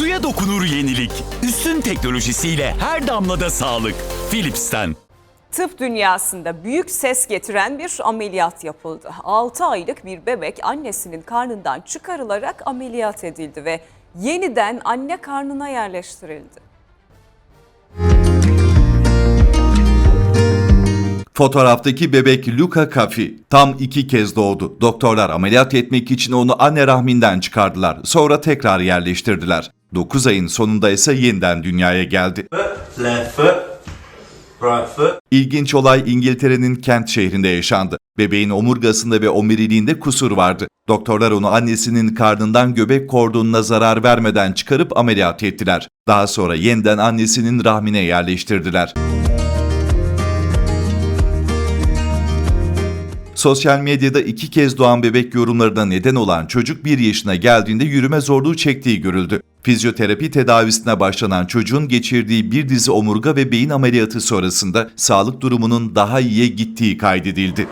Suya dokunur yenilik. Üstün teknolojisiyle her damlada sağlık. Philips'ten. Tıp dünyasında büyük ses getiren bir ameliyat yapıldı. 6 aylık bir bebek annesinin karnından çıkarılarak ameliyat edildi ve yeniden anne karnına yerleştirildi. Fotoğraftaki bebek Luca Cafi tam iki kez doğdu. Doktorlar ameliyat etmek için onu anne rahminden çıkardılar. Sonra tekrar yerleştirdiler. 9 ayın sonunda ise yeniden dünyaya geldi. İlginç olay İngiltere'nin Kent şehrinde yaşandı. Bebeğin omurgasında ve omuriliğinde kusur vardı. Doktorlar onu annesinin karnından göbek kordonuna zarar vermeden çıkarıp ameliyat ettiler. Daha sonra yeniden annesinin rahmine yerleştirdiler. Sosyal medyada iki kez doğan bebek yorumlarına neden olan çocuk bir yaşına geldiğinde yürüme zorluğu çektiği görüldü. Fizyoterapi tedavisine başlanan çocuğun geçirdiği bir dizi omurga ve beyin ameliyatı sonrasında sağlık durumunun daha iyiye gittiği kaydedildi.